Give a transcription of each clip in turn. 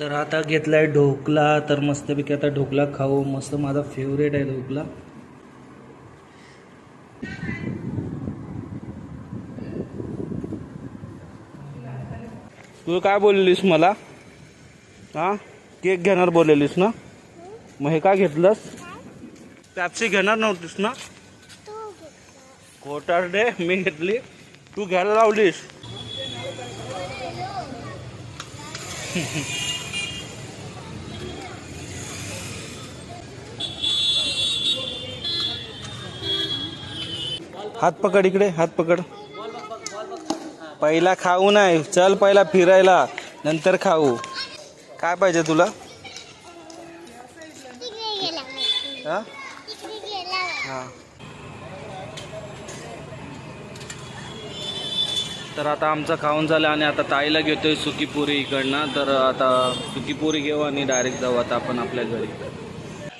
तर आता घेतला आहे ढोकला तर मस्तपैकी आता ढोकला खाऊ. मस्त माझा फेवरेट आहे ढोकला. तू काय बोललीस मला? हा? केक घेणार बोललेलीस ना? मग हे का घेतलंस? पॅप्सी घेणार नव्हतीस ना? कोटार डे मी घेतली. तू घ्यायला लावलीस? हात पकड इकडे हात पकड. पहिला खाऊ नाही चल पहिला फिरायला नंतर खाऊ. काय पाहिजे तुला? हां? हां. तर आता आमचं खाऊन झालं आणि आता ताईला घेतोय सुकीपुरी इकडनं. तर आता सुकीपुरी घेऊ आणि डायरेक्ट जाऊ आता आपण आपल्या घरी.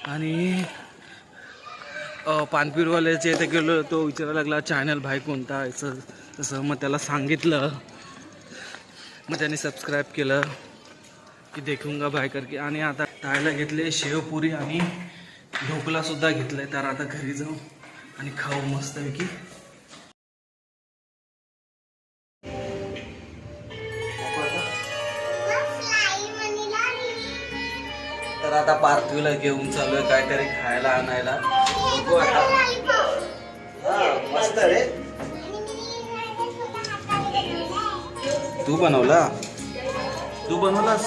आणि पानपीरवाल्याच्या इथे गेलो तो विचारायला लागला चॅनल भाई कोणता असं तसं मग त्याला सांगितलं. मग त्याने सबस्क्राईब केलं की देखूंगा भाई करके. आणि आता खायला घेतले शेवपुरी आणि ढोकलासुद्धा घेतलं तर आता घरी जाऊ आणि खाऊ मस्तपैकी. तर आता पार्थिवला घेऊन चालू आहे काहीतरी खायला आणायला. बघू आता मस्त रे तू बनवला? तू बनवलास?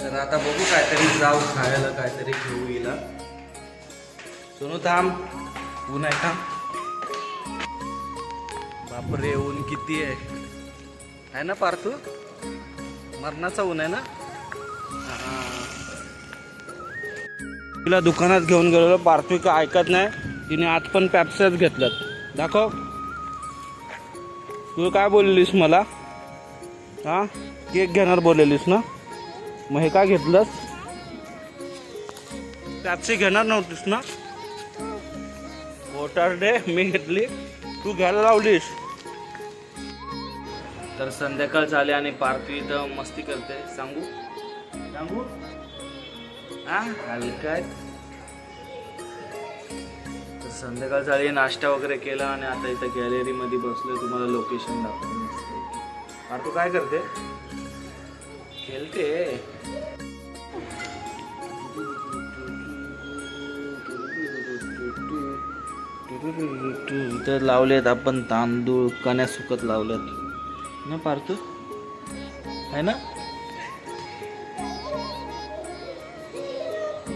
तर आता बघू काहीतरी जाऊ खायला काहीतरी घेऊ हिला. सोनू थांब. ऊन आहे का बापरे ऊन किती आहे. आहे ना पार्थू? मरणाचा ऊन आहे ना? तिला दुकानात घेऊन गेलेलो. पार्थू का ऐकत नाही. तिने आज पण पॅप्सच घेतल्यात. दाखव. तू काय बोललीस मला? हा? केक घेणार बोललेलीस ना? मग हे का घेतलंस? पॅप्सी घेणार नव्हतीस ना? वॉटर डे मी घेतली. तू घ्यायला लावलीस. तर संध्याकाळ झाली आणि पार्थवी इथं मस्ती करते. सांगू? सांगू? हा हलकत तर संध्याकाळ झाली नाश्ता वगैरे केला आणि आता इथं गॅलरी मध्ये बसलोय तुम्हाला लोकेशन दाखवून पार्थू काय करते? खेळते. इथं लावलेत आपण तांदूळ कण्या सुकत लावल्यात ना पार्थ आहे ना?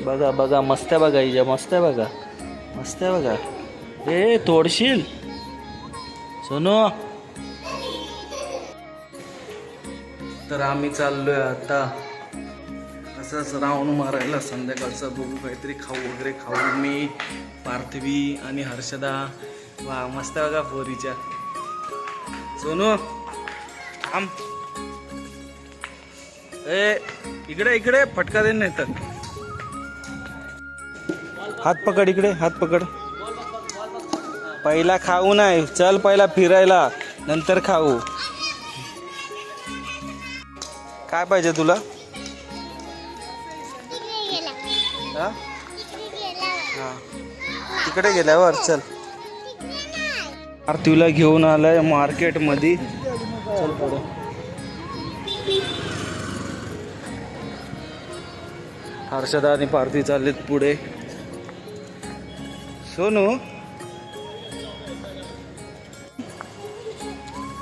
बघा बघा मस्त आहे बघा इजा मस्त आहे बघा. मस्त आहे बघा. ए तोडशील? सोनू? तर आम्ही चाललोय आता. असंच राऊंड मारायला संध्याकाळचं बघू काहीतरी खाऊ वगैरे खाऊ. मी पार्थिवी आणि हर्षदा. वा मस्त आहे बघा पोरीच्या. सोनू थांब. ए इकडे इकडे फटका दे नाही तर हात पकड इकडे हात पकड. पहिला खाऊ नाही चल पहिला फिरायला नंतर खाऊ. काय पाहिजे तुला? हा? तिकडे गेल्यावर चल. आरतीला घेऊन आलाय मार्केटमध्ये चल पुढे. हर्षदा आणि पार्थी चाललेत पुढे. सोनू?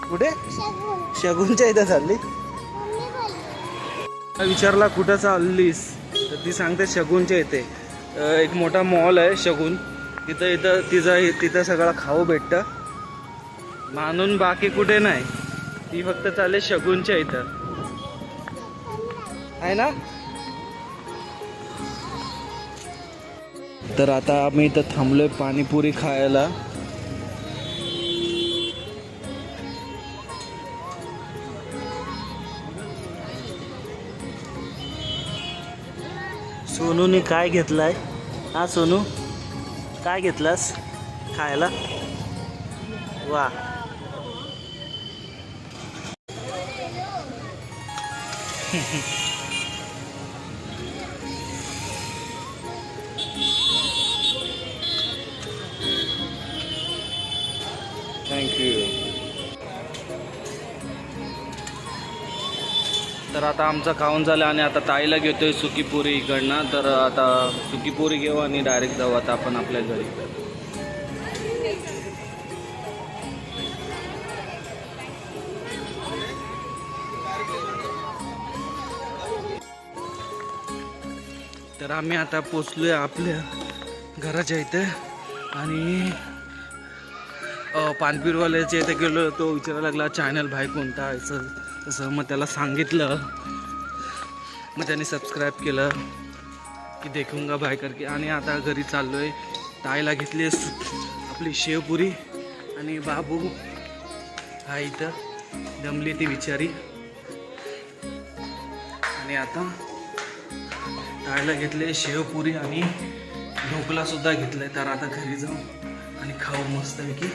कुठे? शगुनच्या इथं चालली. विचारला कुठं चाललीस? तर ती सांगते शगुनच्या इथे. एक मोठा मॉल आहे शगुन. तिथं इथं तिचं तिथं सगळं खाऊ भेटतं. मानून बाकी कुठे नाही. ती फक्त चालले शगुनच्या इथं. आहे ना? तर आता आम्ही इथं थांबलोय पाणीपुरी खायला. सोनूने काय घेतलाय? हा सोनू? काय घेतलास खायला? वा. थँक्यू. तर आता आमचं खाऊन झालं आणि आता ताईला घेतोय सुकी पुरी इकडनं. तर आता सुकी पुरी घेऊ आणि डायरेक्ट जाऊ आता आपण आपल्या घरी. तर आम्ही आता पोचलो आहे आपल्या घराच्या इथे आणि पानपीरवाल्याच्या इथे गेलो तो विचारायला लागला चॅनल भाई कोणता आहे? असं तसं मग त्याला सांगितलं. मग त्याने सबस्क्राईब केलं की देखूंगा भाई करके. आणि आता घरी चाललो आहे ताईला घेतली आहे आपली शेवपुरी. आणि बाबू हा इथं दमली ती विचारी आणि आता ताईला घेतले शेवपुरी आणि ढोकला सुद्धा घेतलाय. तर आता घरी जाऊ आणि खाऊ मस्तपैकी.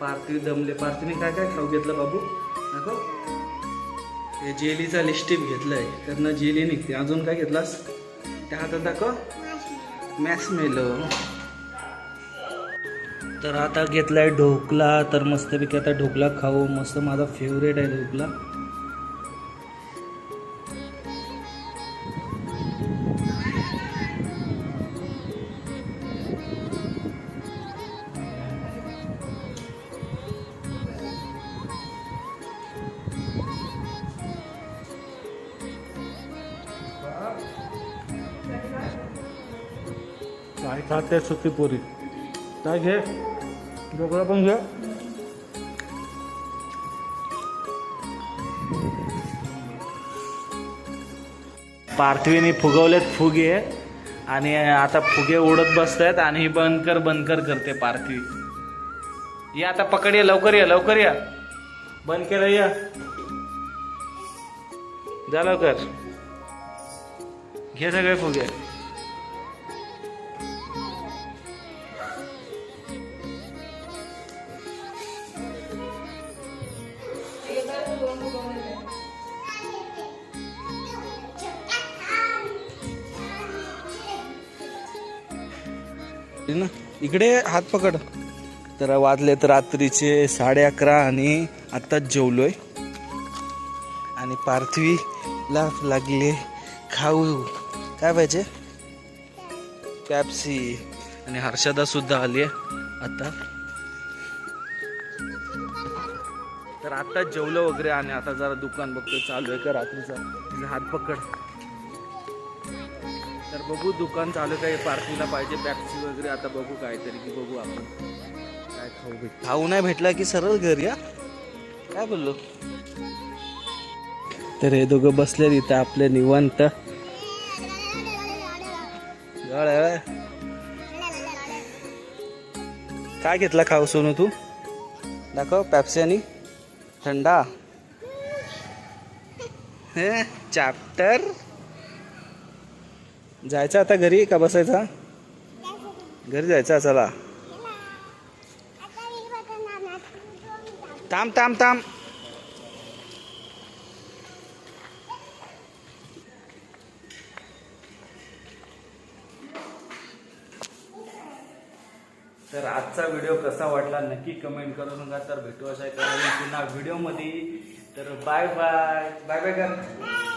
पार्थिव दमले पार्थिवने काय काय खाऊ घेतलं बाबू? दाखव. हे जेलीचा लिस्टिप घेतलाय. त्यांना जेली निघते. अजून काय घेतलास? त्या हातात दाखव. मॅस मेलो तर आता घेतलाय ढोकला. तर मस्तपैकी आता ढोकला खाऊ. मस्त माझा फेवरेट आहे ढोकला. काय खाते सुकी पुरी. काय घे ढोकळा पण घे. पार्थिवीने फुगवलेत फुगे आणि आता फुगे उडत बसत आहेत आणि ही बंद कर बंद कर करते पार्थिवी. या आता पकड या लवकर या लवकर या. बंद केलं या. जा लवकर. घे सगळे फुगे. ना? इकडे हात पकड. तर वाजलेत रात्रीचे साडे अकरा आणि आत्ताच जेवलोय. आणि पार्थिवीला लागले खाऊ. काय पाहिजे? पॅप्सी. आणि हर्षदा सुद्धा आली आता. तर आत्ताच जेवलं वगैरे आणि आता जरा दुकान बघतोय चालू आहे का रात्रीचा? हात पकड. बघू दुकान चालू काय पार्किंगला पाहिजे पॅप्सी वगैरे आता बघू काहीतरी की बघू आपण. काय खाऊ भेट खाऊ नाही भेटला की सरळ घरी या काय बोललो? तर हे दोघं बसले इथं आपले निवांत. काय घेतला खाऊ सोनू तू? दाखव पॅप्सी आणि थंडा. हे चॅप्टर जायचं आता घरी का बसायचा? घरी जायचं चला. थांब थांब थांब. तर आजचा व्हिडिओ कसा वाटला नक्की कमेंट करू नका तर भेटू अशा पुन्हा व्हिडिओमध्ये तर बाय बाय बाय बाय कर